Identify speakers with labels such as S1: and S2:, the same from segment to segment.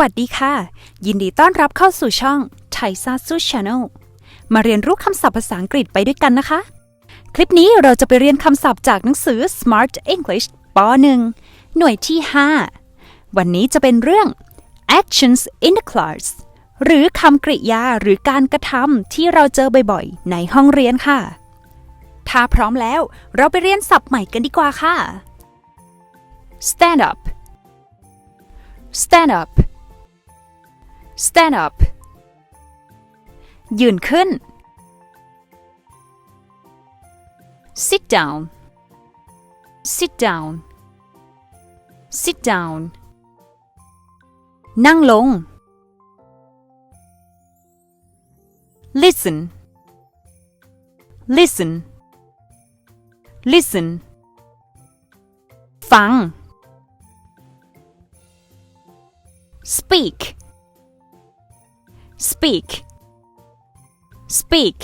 S1: วัสดีค่ะ ยินดีต้อนรับเข้าสู่ช่องไทยซาซูช n แนลมาเรียนรู้คำศัพท์ภาษาอังกฤษไปด้วยกันนะคะ คลิปนี้เราจะไปเรียนคำศัพท์จากหนังสือ Smart English ป .1 หน่วยที่ 5 วันนี้จะเป็นเรื่อง actions in the class หรือคำกริยาหรือการกระทำที่เราเจอบ่อยๆ ในห้องเรียนค่ะ ถ้าพร้อมแล้วเราไปเรียนศัพท์ใหม่กันดีกว่าค่ะ stand up stand up stand up ยืนขึ้น sit down sit down sit down นั่งลง listen listen listen ฟัง speak Speak speak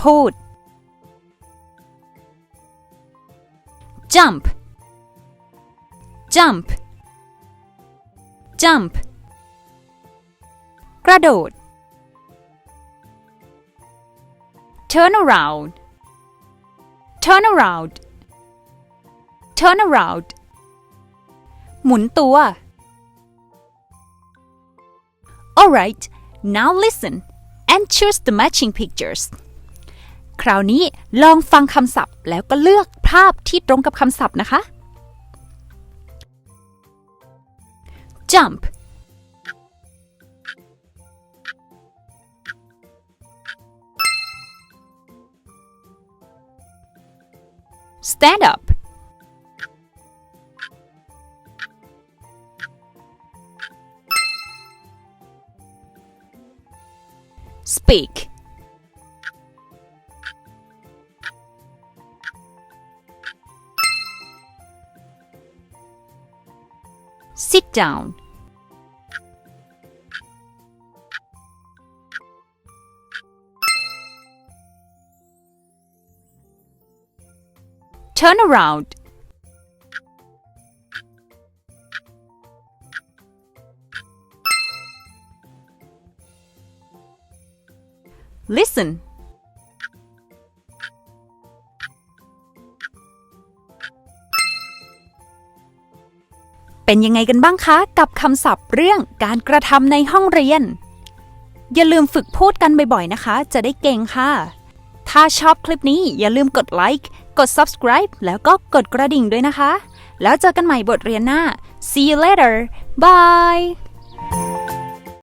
S1: พูด jump jump jump กระโดด turn around turn around turn around หมุนตัว Alright now listen and choose the matching pictures คราวนี้ลองฟังคำศัพท์แล้วก็เลือกภาพที่ตรงกับคำศัพท์นะคะ jump stand up speak. Sit down. Turn around listen เป็นยังไงกันบ้างคะ กับคำศัพท์เรื่องการกระทำในห้องเรียน อย่าลืมฝึกพูดกันบ่อยๆนะคะ จะได้เก่งค่ะ ถ้าชอบคลิปนี้อย่าลืมกดไลค์กด subscribe แล้วก็กดกระดิ่งด้วยนะคะ แล้วเจอกันใหม่บทเรียนหน้า see you later bye